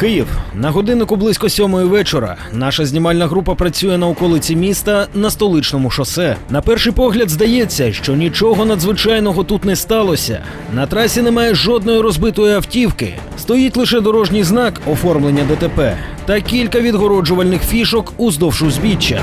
Київ на годиннику близько сьомої вечора. Наша знімальна група працює на околиці міста на столичному шосе. На перший погляд здається, що нічого надзвичайного тут не сталося. На трасі немає жодної розбитої автівки. Стоїть лише дорожній знак оформлення ДТП та кілька відгороджувальних фішок уздовж узбіччя.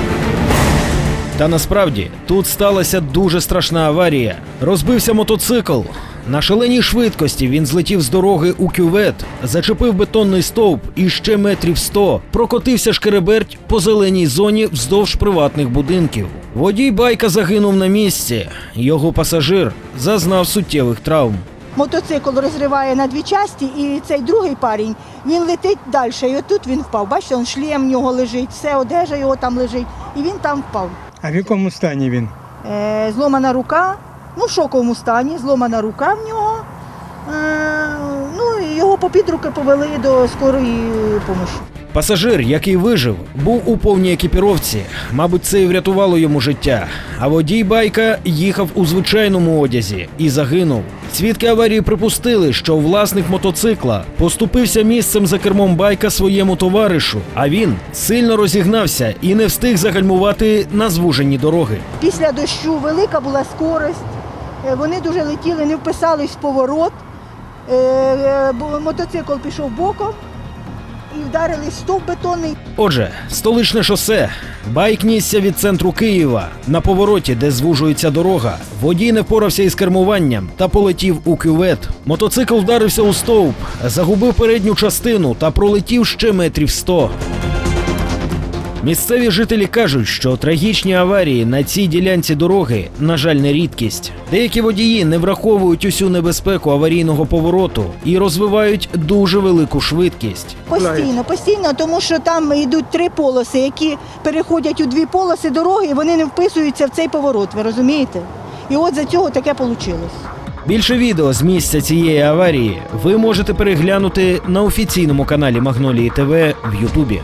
Та насправді тут сталася дуже страшна аварія. Розбився мотоцикл. На шаленій швидкості він злетів з дороги у кювет, зачепив бетонний стовп і ще метрів сто прокотився шкереберть по зеленій зоні вздовж приватних будинків. Водій байка загинув на місці. Його пасажир зазнав суттєвих травм. Мотоцикл розриває на дві часті, і цей другий парень він летить далі. І отут він впав. Бачите, он шлем в нього лежить, все одежа його там лежить, і він там впав. А в якому стані він? Е, зломана рука, ну в шоковому стані, зломана рука в нього. Е, ну його по підруки повели до скорої допомоги. Пасажир, який вижив, був у повній екіпіровці. Мабуть, це і врятувало йому життя. А водій байка їхав у звичайному одязі і загинув. Свідки аварії припустили, що власник мотоцикла поступився місцем за кермом байка своєму товаришу, а він сильно розігнався і не встиг загальмувати на звужені дороги. Після дощу велика була скорость. Е, Вони дуже летіли, не вписались в поворот. Е, е, Мотоцикл пішов боком і вдарили стовп бетонний. Отже, столичне шосе. Байк нісся від центру Києва. На повороті, де звужується дорога, водій не впорався із кермуванням та полетів у кювет. Мотоцикл вдарився у стовп, загубив передню частину та пролетів ще метрів сто. Місцеві жителі кажуть, що трагічні аварії на цій ділянці дороги, на жаль, не рідкість. Деякі водії не враховують усю небезпеку аварійного повороту і розвивають дуже велику швидкість. Постійно, постійно, тому що там йдуть три полоси, які переходять у дві полоси дороги, і вони не вписуються в цей поворот. Ви розумієте? І от за цього таке вийшло. Більше відео з місця цієї аварії ви можете переглянути на офіційному каналі Магнолії ТВ в Ютубі.